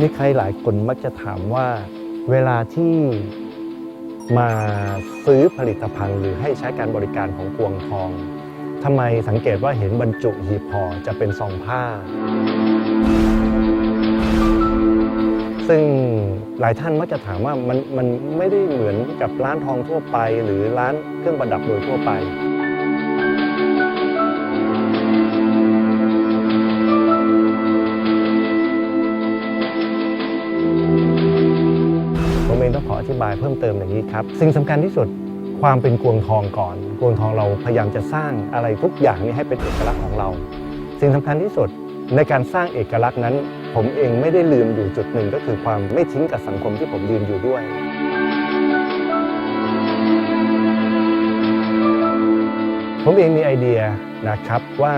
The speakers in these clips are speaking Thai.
มีใครหลายคนมักจะถามว่า เวลาที่มาซื้อผลิตภัณฑ์ หรือให้ใช้การบริการของกวงทองทำไมสังเกตว่าเห็นบรรจุหีบห่อจะเป็นซองผ้า ซึ่งหลายท่านมักจะถามว่ามันมันไม่ได้เหมือนกับร้านทองทั่วไป หรือร้านเครื่องประดับโดยทั่วไป องต้องขออธิบายเพิ่มเติมอย่างนี้ครับ สิ่งสำคัญที่สุดความเป็นกวงทองก่อน กวงทองเราพยายามจะสร้างอะไรทุกอย่างนี้ให้เป็นเอกลักษณ์ของเรา สิ่งสำคัญที่สุดในการสร้างเอกลักษณ์นั้น ผมเองไม่ได้ลืมอยู่จุดหนึ่งก็คือความไม่ทิ้งกับสังคมที่ผมยืนอยู่ด้วยผมเองมีไอเดียนะครับว่า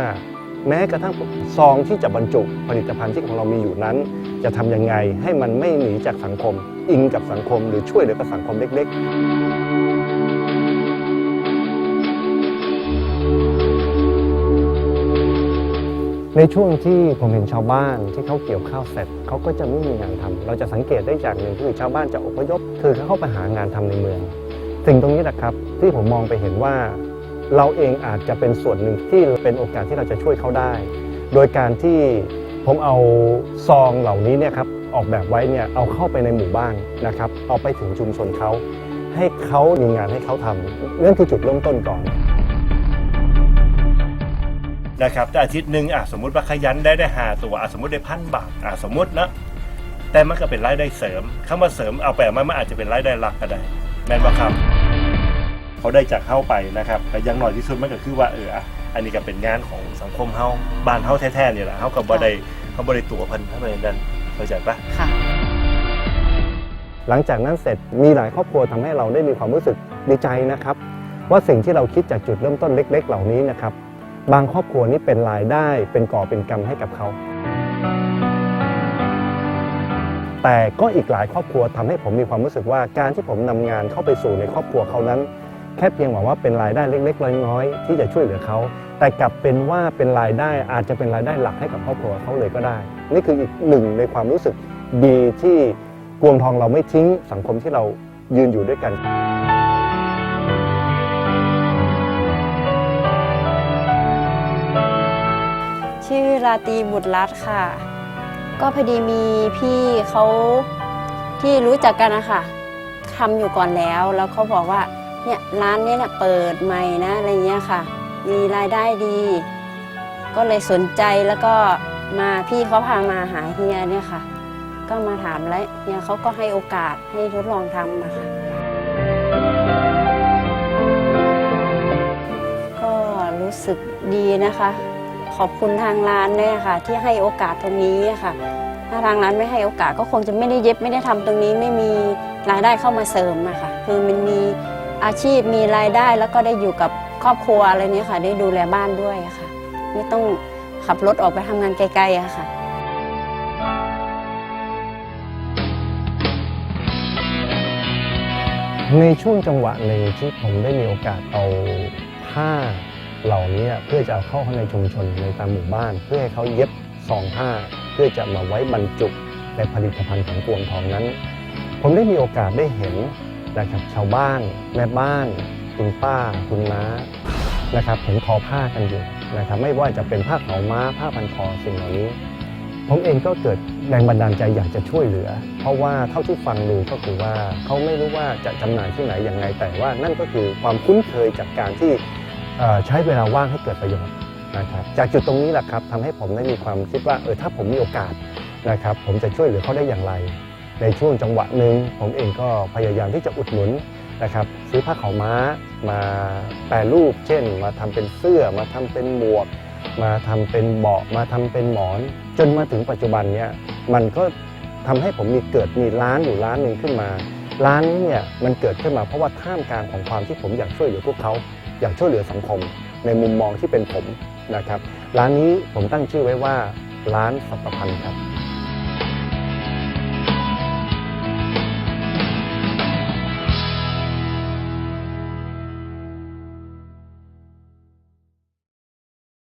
แม้กระทั่งซองที่จะบรรจุผลิตภัณฑ์ที่ของเรามีอยู่นั้น จะทำยังไงให้มันไม่หนีจากสังคม อิงกับสังคม หรือช่วยเหลือกับสังคมเล็ก ๆในช่วงที่ผมเห็นชาวบ้านที่เขาเกี่ยวข้าวเสร็จเขาก็จะไม่มีงานทำเราจะสังเกตได้จากหนึ่งคือชาวบ้านจะอพยพคือเขาเข้าไปหางานทำในเมือง สิ่งตรงนี้แหละครับ ที่ผมมองไปเห็นว่า เราเองอาจจะเป็นส่วนหนึ่งที่เป็นโอกาสที่เราจะช่วยเขาได้ โดยการที่ผมเอาซองเหล่านี้เนี่ยครับออกแบบไว้เนี่ยเอาเข้าไปในหมู่บ้านนะครับเอาไปถึงชุมชนเขาให้เขามีงานให้เขาทำนั่นคือจุดเริ่มต้นก่อนนะครับแต่อาทิตย์หนึ่งอะสมมติว่าขยันได้ได้หาตัวอะสมมติได้พันบาทอะสมมตินะแต่มันก็เป็นรายได้เสริมคำว่าเสริมเอาไปเอามามันอาจจะเป็นรายได้หลักก็ได้แม่นว่าครับ เขาได้จากเข้าไปนะครับแต่อยังน้อยที่สุดมันก็คือว่าเอออะอันนี้ก็เป็นงานของสังคมเฮาบ้านเฮาแท้ๆเนี่ยแหละเฮากับบ่ได้เขาบ่ได้ตัวเพันเท่านั้นเข้าใจปะค่ะหลังจากนั้นเสร็จมีหลายครอบครัวทำให้เราได้มีความรู้สึกดีใจนะครับ ว่าสิ่งที่เราคิดจากจุดเริ่มต้นเล็ก ๆ เหล่านี้นะครับ บางครอบครัวนี้เป็นรายได้เป็นก่อเป็นกำให้กับเขา แต่ก็อีกหลายครอบครัวทำให้ผมมีความรู้สึกว่าการที่ผมนำงานเข้าไปสู่ในครอบครัวเขานั้น แค่เพียงหวังว่าเป็นรายได้เล็กๆน้อยๆที่จะช่วยเหลือเขา แต่กลับเป็นว่าเป็นรายได้อาจจะเป็นรายได้หลักให้กับครอบครัวเขาเลยก็ได้ นี่คืออีกหนึ่งในความรู้สึกดีที่กวงทองเราไม่ทิ้งสังคมที่เรายืนอยู่ด้วยกันชื่อราตีบุตรรัตค่ะ ก็พอดีมีพี่เขาที่รู้จักกันนะคะทำอยู่ก่อนแล้ว แล้วเขาบอกว่า เนี่ยร้านนี้เนี่ยเปิดใหม่นะอะไรเงี้ยค่ะ มีรายได้ดี ก็เลยสนใจแล้วก็มาพี่เขาพามาหาเฮียเนี่ยค่ะ ก็มาถามแล้วเฮียเขาก็ให้โอกาสให้ทดลองทำอะค่ะ ก็รู้สึกดีนะคะ ขอบคุณทางร้านเนี่ยค่ะ ที่ให้โอกาสตรงนี้ค่ะ ถ้าทางร้านไม่ให้โอกาสก็คงจะไม่ได้เย็บไม่ได้ทำตรงนี้ไม่มีรายได้เข้ามาเสริมอะค่ะ คือมันมี อาชีพมีรายได้แล้วก็ได้อยู่กับครอบครัวอะไรนี้ค่ะ ได้ดูแลบ้านด้วยค่ะ ไม่ต้องขับรถออกไปทำงานไกลๆอะค่ะในช่วงจังหวะหนึ่งที่ผมได้มีโอกาสเอาผ้าเหล่านี้เพื่อจะเอาเข้าข้าในชุมชนในตามหมู่บ้าน เพื่อให้เขาเย็บซองผ้า เพื่อจะมาไว้บรรจุในผลิตภัณฑ์ของกวงทองนั้น ผมได้มีโอกาสได้เห็น นะครับชาวบ้าน แม่บ้าน คุณป้า คุณน้านะครับเห็นทอผ้ากันอยู่นะครับไม่ว่าจะเป็นผ้าขาวม้าผ้าพันคอสิ่งเหล่านี้ ผมเองก็เกิดแรงบันดาลใจอยากจะช่วยเหลือ เพราะว่าเท่าที่ฟังดูก็คือว่าเขาไม่รู้ว่าจะจำหน่ายที่ไหนอย่างไรแต่ว่านั่นก็คือความคุ้นเคยจากการที่ใช้เวลาว่างให้เกิดประโยชน์นะครับจากจุดตรงนี้แหละครับทำให้ผมได้มีความคิดว่าเออถ้าผมมีโอกาสนะครับผมจะช่วยเหลือเขาได้อย่างไร ในช่วงจังหวะหนึ่งผมเองก็พยายามที่จะอุดหนุนนะครับซื้อผ้าขาวม้ามาแปรรูป เช่น มาทำเป็นเสื้อมาทำเป็นหมวก มาทำเป็นเบาะมาทำเป็นหมอน จนมาถึงปัจจุบันเนี่ยมันก็ทำให้ผมมีเกิดมีร้านอยู่ร้านหนึ่งขึ้นมา ร้านนี้เนี่ยมันเกิดขึ้นมาเพราะว่าท่ามกลางของความที่ผมอยากช่วยเหลือพวกเขาอยากช่วยเหลือสังคม ในมุมมองที่เป็นผมนะครับ ร้านนี้ผมตั้งชื่อไว้ว่าร้านสัตพันธ์ครับ